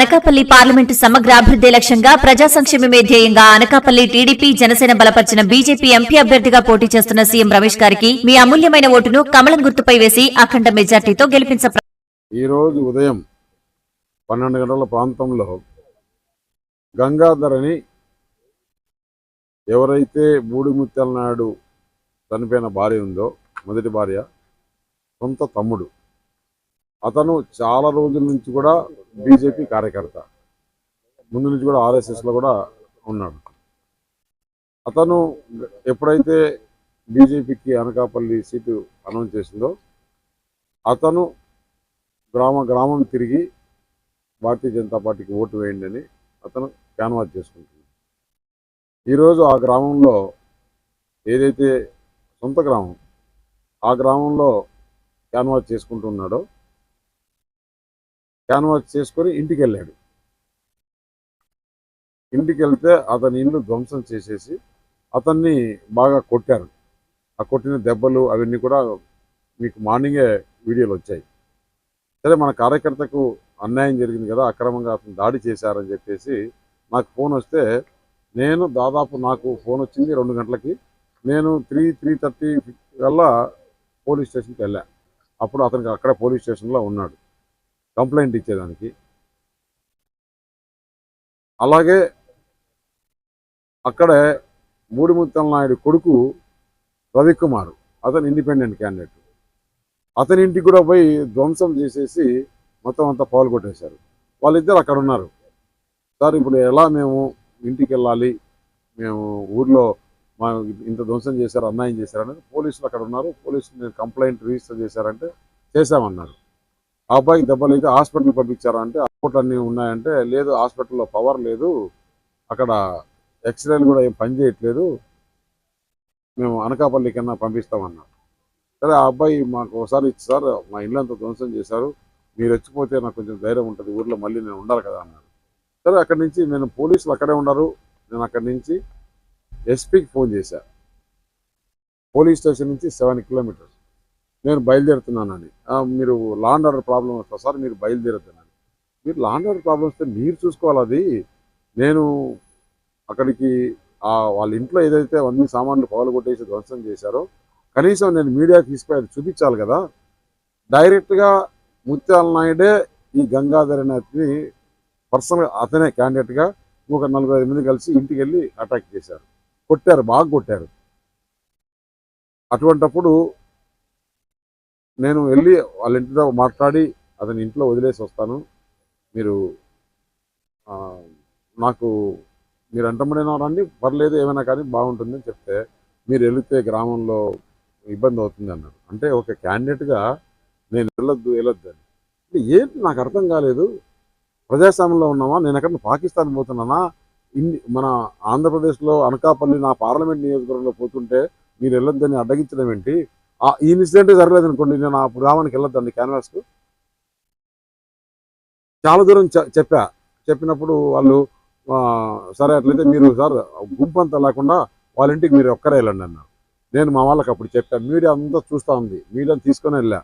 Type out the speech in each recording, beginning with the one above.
Anakapalli parliament సమగ్ర అభివృద్ధి లక్ష్యంగా ప్రజా సంక్షేమమే ధ్యేయంగా అనకాపల్లి టీడీపీ జనసేన బలపరిచిన బీజేపీ ఎంపీ అభ్యర్థిగా పోటీ చేస్తున్న సీఎం రమేష్ గారికి మీ అమూల్యమైన ఓటును కమలం గుర్తుపై వేసి అఖండ మెజార్టీతో గెలిపించ ఈరోజు ఉదయం పన్నెండు గంటల ప్రాంతంలో గంగాధర్ అని ఎవరైతే బూడిముత్యాల నాయుడు చనిపోయిన భార్య ఉందో మొదటి భార్య సొంత తమ్ముడు అతను చాలా రోజుల నుంచి కూడా బీజేపీ కార్యకర్త. ముందు నుంచి కూడా ఆర్ఎస్ఎస్లో కూడా ఉన్నాడు. అతను ఎప్పుడైతే బీజేపీకి అనకాపల్లి సీటు అనౌన్స్ చేసిందో అతను గ్రామ గ్రామం తిరిగి భారతీయ జనతా పార్టీకి ఓటు వేయండి అని అతను క్యాన్వాస్ చేసుకుంటున్నాడు. ఈరోజు ఆ గ్రామంలో ఏదైతే సొంత గ్రామం ఆ గ్రామంలో క్యాన్వాస్ చేసుకుంటున్నాడో క్యాన్వాస్ చేసుకొని ఇంటికి వెళ్ళాడు ఇంటికి వెళ్తే అతని ఇల్లు ధ్వంసం చేసేసి అతన్ని బాగా కొట్టారు. ఆ కొట్టిన దెబ్బలు అవన్నీ కూడా మీకు మార్నింగే వీడియోలు వచ్చాయి. సరే మన కార్యకర్తకు అన్యాయం జరిగింది కదా అక్రమంగా అతను దాడి చేశారని చెప్పేసి నాకు ఫోన్ వస్తే నేను దాదాపు నాకు ఫోన్ వచ్చింది రెండు గంటలకి. నేను త్రీ త్రీ థర్టీ కల్లా పోలీస్ స్టేషన్కి వెళ్ళా. అప్పుడు అతనికి అక్కడ పోలీస్ స్టేషన్లో ఉన్నాడు. కంప్లైంట్ ఇచ్చేదానికి. అలాగే అక్కడే మూడిముత్తల నాయుడు కొడుకు రవికుమార్ అతను ఇండిపెండెంట్ క్యాండిడేట్. అతని ఇంటికి కూడా పోయి ధ్వంసం చేసేసి మొత్తం అంతా పాల్గొట్టేశారు. వాళ్ళిద్దరు అక్కడ ఉన్నారు. సార్ ఇప్పుడు ఎలా మేము ఇంటికి వెళ్ళాలి మేము ఊర్లో మా ఇంత ధ్వంసం చేశారు అన్యాయం చేశారని పోలీసులు అక్కడ ఉన్నారు. పోలీసులు నేను కంప్లైంట్ రిజిస్టర్ చేశారంటే చేశామన్నారు. ఆ అబ్బాయికి దెబ్బలు అయితే హాస్పిటల్ పంపించారా అంటే రిపోర్ట్లు అన్నీ ఉన్నాయంటే లేదు హాస్పిటల్లో పవర్ లేదు అక్కడ ఎక్స్రేలు కూడా ఏం పని చేయట్లేదు మేము అనకాపల్లి కన్నా పంపిస్తామన్నారు. సరే ఆ అబ్బాయి మాకు ఒకసారి ఇచ్చి సార్ మా ఇల్లు అంతా ధ్వంసం చేశారు మీరు వచ్చిపోతే నాకు కొంచెం ధైర్యం ఉంటుంది ఊర్లో మళ్ళీ నేను ఉండాలి కదా అన్నారు. సరే అక్కడి నుంచి నేను పోలీసులు అక్కడే ఉన్నారు నేను అక్కడి నుంచి ఎస్పీకి ఫోన్ చేశాను పోలీస్ స్టేషన్ నుంచి సెవెన్ కిలోమీటర్స్. నేను బయలుదేరుతున్నానని. మీరు లాండ్ ఆర్డర్ ప్రాబ్లం వస్తా సార్ మీరు బయలుదేరుతున్నాను మీరు లాండ్ ఆర్డర్ ప్రాబ్లం వస్తే మీరు చూసుకోవాలి అది. నేను అక్కడికి వాళ్ళ ఇంట్లో ఏదైతే అన్ని సామాన్లు పగలు కొట్టేసి ధ్వంసం చేశారో కనీసం నేను మీడియాకి తీసుకుపోయి చూపించాలి కదా. డైరెక్ట్గా ముత్యాల నాయుడే ఈ గంగాధర్ అనే అతని పర్సనల్ అతనే క్యాండిడేట్గా ఒక నలభై ఐదు మంది కలిసి ఇంటికి వెళ్ళి అటాక్ చేశారు. కొట్టారు బాగా కొట్టారు. అటువంటప్పుడు నేను వెళ్ళి వాళ్ళ ఇంటితో మాట్లాడి అతని ఇంట్లో వదిలేసి వస్తాను. మీరు నాకు మీరు అంటముడైనా రండి పర్లేదు ఏమైనా కానీ బాగుంటుందని చెప్తే మీరు వెళితే గ్రామంలో ఇబ్బంది అవుతుంది అన్నారు. అంటే ఒక క్యాండిడేట్గా నేను వెళ్ళొద్దు వెళ్ళొద్దు అని. అంటే ఏంటి నాకు అర్థం కాలేదు. ప్రజాస్వామ్యంలో ఉన్నామా? నేను ఎక్కడ పాకిస్తాన్ పోతున్నానా? ఇన్ని మన ఆంధ్రప్రదేశ్లో అనకాపల్లి నా పార్లమెంట్ నియోజకవర్గంలో పోతుంటే మీరు వెళ్ళొద్దని అడ్డగించడం ఏంటి? ఈ ఇన్సిడెంట్ జరగలేదు అనుకోండి నేను ఆ గ్రామానికి వెళ్ళొద్దండి క్యాన్వాస్కు. చాలా దూరం చెప్పా. చెప్పినప్పుడు వాళ్ళు సరే అట్లయితే మీరు సార్ గుంపు అంతా లేకుండా వాళ్ళ ఇంటికి మీరు ఒక్కరే వెళ్ళండి అన్నారు. నేను మా వాళ్ళకి అప్పుడు చెప్పాను మీడియా అంతా చూస్తూ ఉంది. మీడియాని తీసుకొని వెళ్ళా.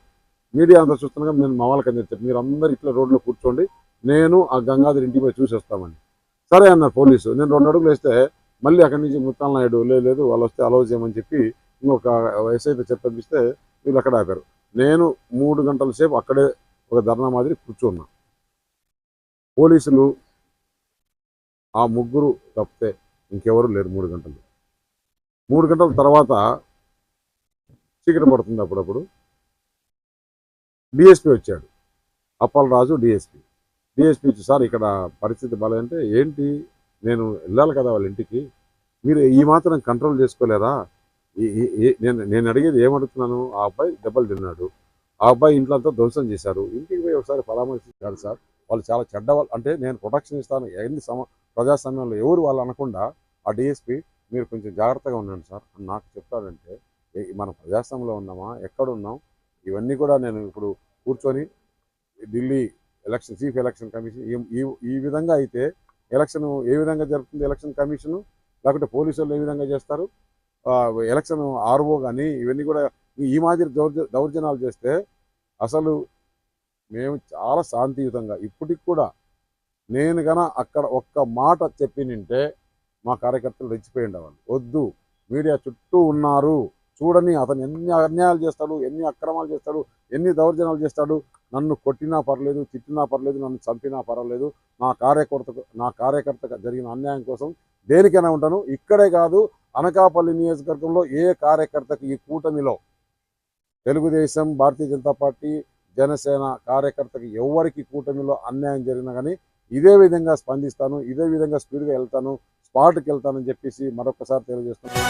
మీడియా అంతా చూస్తున్నాగా నేను మా వాళ్ళకి అని చెప్పాను మీరు అందరు ఇట్లా రోడ్లో కూర్చోండి నేను ఆ గంగాధర్ ఇంటికి పోయి చూసి వస్తామని సరే అన్నారు పోలీసు. నేను రెండు అడుగులు వేస్తే మళ్ళీ అక్కడి నుంచి ముత్తాల నాయుడు లేదు వాళ్ళు వస్తే అలౌ చేయమని చెప్పి ఇంకొక అయితే చెప్పిస్తే వీళ్ళు అక్కడ ఆపారు. నేను మూడు గంటల సేపు అక్కడే ఒక ధర్నా మాదిరి కూర్చున్నా. పోలీసులు ఆ ముగ్గురు తప్పితే ఇంకెవరు లేరు మూడు గంటలు. మూడు గంటల తర్వాత చీకటి పడుతుంది అప్పుడప్పుడు. డిఎస్పి వచ్చాడు. అప్పలరాజు డిఎస్పి. డిఎస్పి వచ్చి సార్ ఇక్కడ పరిస్థితి బాగాలంటే ఏంటి? నేను వెళ్ళాలి కదా వాళ్ళ ఇంటికి. మీరు ఈ మాత్రం కంట్రోల్ చేసుకోలేరా? నేను నేను అడిగేది ఏమడుగుతున్నాను? ఆ అబ్బాయి దెబ్బలు తిన్నాడు. ఆ అబ్బాయి ఇంట్లో అంతా ధ్వంసం చేశారు. ఇంటికి పోయి ఒకసారి పరామర్శించాడు సార్. వాళ్ళు చాలా చెడ్డ వాళ్ళు అంటే నేను ప్రొటెక్షన్ ఇస్తాను. ఎన్ని సమ ప్రజాస్వామ్యంలో ఎవరు వాళ్ళు అనకుండా ఆ డిఎస్పి మీరు కొంచెం జాగ్రత్తగా ఉండండి సార్. అని నాకు చెప్తాడంటే మన ప్రజాస్వామ్యంలో ఉన్నామా? ఎక్కడ ఉన్నాం? ఇవన్నీ కూడా నేను ఇప్పుడు కూర్చొని Delhi election chief election commission ఈ- ఈ విధంగా అయితే ఎలక్షన్ ఏ విధంగా జరుగుతుంది ఎలక్షన్ కమిషను లేకుంటే పోలీసు ఏ విధంగా చేస్తారు? ఎలక్షన్ ఆర్ఓ కానీ ఇవన్నీ కూడా ఈ- మాదిరి దౌర్జ దౌర్జన్యాలు చేస్తే అసలు మేము చాలా శాంతియుతంగా ఇప్పటికి కూడా నేను గన అక్కడ ఒక్క మాట చెప్పినింటే మా కార్యకర్తలు రెచ్చిపోయి ఉండేవాళ్ళు. వద్దు మీడియా చుట్టూ ఉన్నారు చూడని అతను ఎన్ని అన్యాయాలు చేస్తాడు ఎన్ని అక్రమాలు చేస్తాడు ఎన్ని దౌర్జన్యాలు చేస్తాడు నన్ను కొట్టినా పర్లేదు తిట్టినా పర్లేదు నన్ను చంపినా పర్వాలేదు నా కార్యకర్తకు నా కార్యకర్త జరిగిన అన్యాయం కోసం దేనికైనా ఉంటాను. ఇక్కడే కాదు అనకాపల్లి నియోజకవర్గంలో ఏ కార్యకర్తకు ఈ కూటమిలో తెలుగుదేశం భారతీయ జనతా పార్టీ జనసేన కార్యకర్తకి ఎవరికి కూటమిలో అన్యాయం జరిగినా కానీ ఇదే విధంగా స్పందిస్తాను ఇదే విధంగా స్పీడ్గా వెళ్తాను స్పాట్కి వెళ్తానని చెప్పేసి మరొకసారి తెలియజేస్తున్నాను.